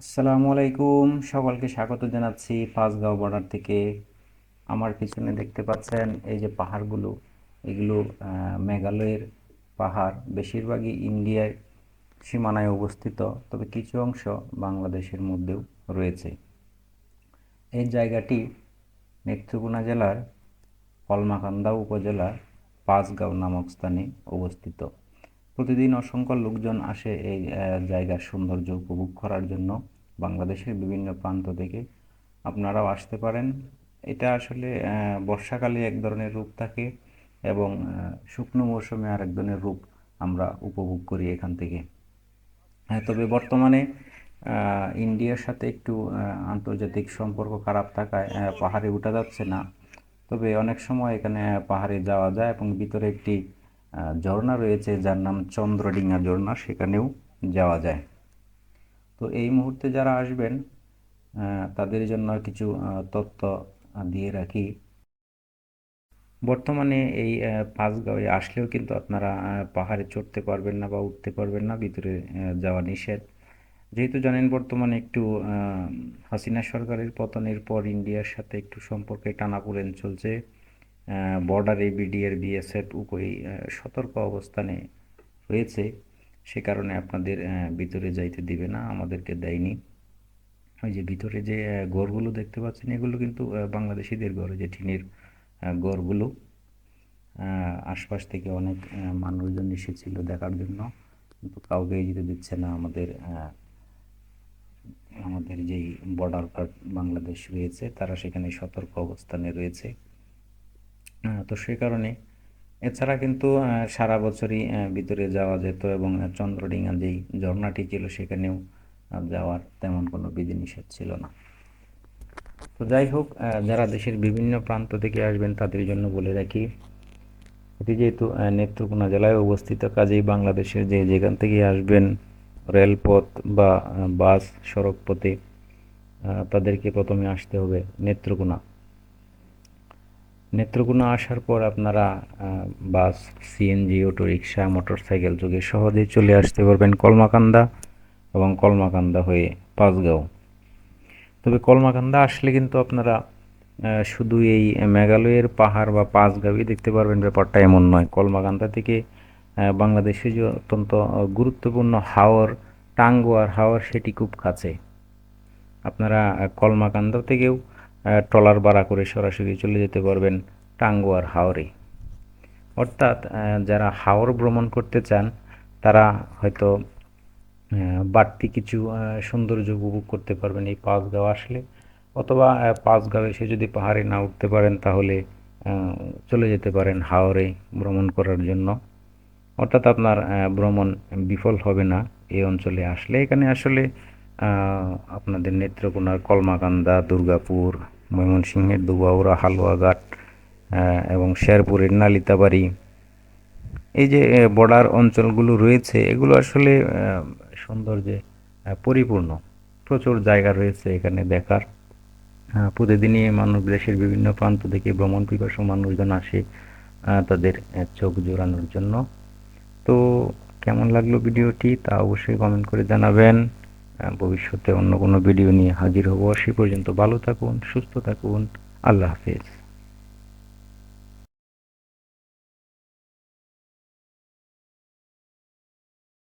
আসসালামু আলাইকুম। সকলকে স্বাগত জানাচ্ছি পাঁচগাঁও বর্ডার থেকে। আমার পিছনে দেখতে পাচ্ছেন এই যে পাহাড়গুলো। এগুলো মেঘালয়ের পাহাড়, বেশিরভাগই ইন্ডিয়ার সীমানায় অবস্থিত, তবে কিছু অংশ বাংলাদেশের মধ্যেও রয়েছে। এই জায়গাটি নেত্রকোনা জেলার কলমাকান্দা উপজেলার পাঁচগাঁও নামক স্থানে অবস্থিত। প্রতিদিন অসংখ্য লোকজন আসে এই জায়গার সৌন্দর্য উপভোগ করার জন্য বাংলাদেশের বিভিন্ন প্রান্ত থেকে। আপনারাও আসতে পারেন। এটা আসলে বর্ষাকালে এক ধরনের রূপ থাকে এবং শুকনো মৌসুমে আরেক ধরনের রূপ আমরা উপভোগ করি এখান থেকে। হ্যাঁ তবে বর্তমানে ইন্ডিয়ার সাথে একটু আন্তর্জাতিক সম্পর্ক খারাপ থাকায় পাহাড়ে ওঠা যাচ্ছে না। তবে অনেক সময় এখানে পাহাড়ে যাওয়া যায় এবং ভিতরে একটি ঝর্ণা রয়েছে, যার নাম চন্দ্রডিঙা ঝর্ণা, সেখানেও যাওয়া যায়। তো এই মুহূর্তে যারা আসবেন তাদের জন্য কিছু তথ্য দিয়ে রাখি। বর্তমানে এই পাঁচগাঁওয়ে আসলেও কিন্তু আপনারা পাহাড়ে চড়তে পারবেন না বা উঠতে পারবেন না, ভিতরে যাওয়া নিষেধ। যেহেতু জানেন, বর্তমানে একটু হাসিনা সরকারের পতনের পর ইন্ডিয়ার সাথে একটু সম্পর্কে টানাপোড়েন চলছে। বর্ডারে বিডিআর বিএসএফ উভয়ই সতর্ক অবস্থানে রয়েছে। সে কারণে আপনাদের ভিতরে যাইতে দিবে না, আমাদেরকে দেয়নি। ওই যে ভিতরে যে ঘরগুলো দেখতে পাচ্ছেন, এগুলো কিন্তু বাংলাদেশিদের ওই যে টিনের ঘরগুলো আশপাশ থেকে অনেক মানুষজন এসেছিল দেখার জন্য। কিন্তু কাউকে যেতে দিচ্ছে না আমাদের আমাদের যেই বর্ডার গার্ড বাংলাদেশ রয়েছে, তারা সেখানে সতর্ক অবস্থানে রয়েছে। তো সে কারণে। এছাড়া কিন্তু সারা বছরই ভিতরে যাওয়া যেত এবং চন্দ্রডিঙা যেই ঝর্ণাটি ছিল সেখানেও যাওয়ার তেমন কোনো বিধিনিষেধ ছিল না। তো যাই হোক যারা দেশের বিভিন্ন প্রান্ত থেকে আসবেন তাদের জন্য বলে রাখি, এটি যেহেতু নেত্রকোনা জেলায় অবস্থিত, কাজেই বাংলাদেশের যে যেখান থেকে আসবেন রেলপথ বা বাস সড়ক পথে তাদেরকে প্রথমে আসতে হবে নেত্রকোনা। নেত্রকোনা আসার পর আপনারা bus CNG auto rickshaw motorcycle যোগে সহজেই চলে আসতে পারবেন কলমাকান্দা এবং কলমাকান্দা হয়ে পাঁচগাঁও। তবে কলমাকান্দা আসলে কিন্তু আপনারা শুধু এই মেঘালয়ের পাহাড় বা পাঁচগাঁওই দেখতে পারবেন, ব্যাপারটা এমন নয়। কলমাকান্দা থেকে বাংলাদেশের যে অত্যন্ত গুরুত্বপূর্ণ হাওর, টাঙ্গুয়ার হাওর, সেটি খুব কাছে। আপনারা কলমাকান্দা থেকেও ট্রলার ভাড়া করে সরাসরি চলে যেতে পারবেন টাঙ্গুয়ার হাওরে। অর্থাৎ যারা হাওর ভ্রমণ করতে চান, তারা হয়তো বাড়তি কিছু সৌন্দর্য উপভোগ করতে পারবেন এই পাঁচগাঁও আসলে। অথবা পাঁচগাঁও এসে যদি পাহাড়ে না উঠতে পারেন, তাহলে চলে যেতে পারেন হাওরে ভ্রমণ করার জন্য। অর্থাৎ আপনার ভ্রমণ বিফল হবে না এই অঞ্চলে আসলে। এখানে আসলে আপনাদের নেত্রকোনার কলমাকান্দা, দুর্গাপুর ময়মনসিংহের দুবাউড়া, হালুয়াঘাট এবং শেরপুরের নালিতাবাড়ি। এই যে বর্ডার অঞ্চলগুলো রয়েছে, এগুলো আসলে সৌন্দর্যে পরিপূর্ণ। প্রচুর জায়গা রয়েছে এখানে দেখার। প্রতিদিনই মানুষ দেশের বিভিন্ন প্রান্ত থেকে ভ্রমণ পিপাসু মানুষজন আসে তাদের চোখ জোড়ানোর জন্য। তো, কেমন লাগল ভিডিওটি তা অবশ্যই কমেন্ট করে জানাবেন। ভবিষ্যতে অন্য কোনো ভিডিও নিয়ে হাজির হব। সে পর্যন্ত ভালো থাকুন, সুস্থ থাকুন। আল্লাহ হাফেজ।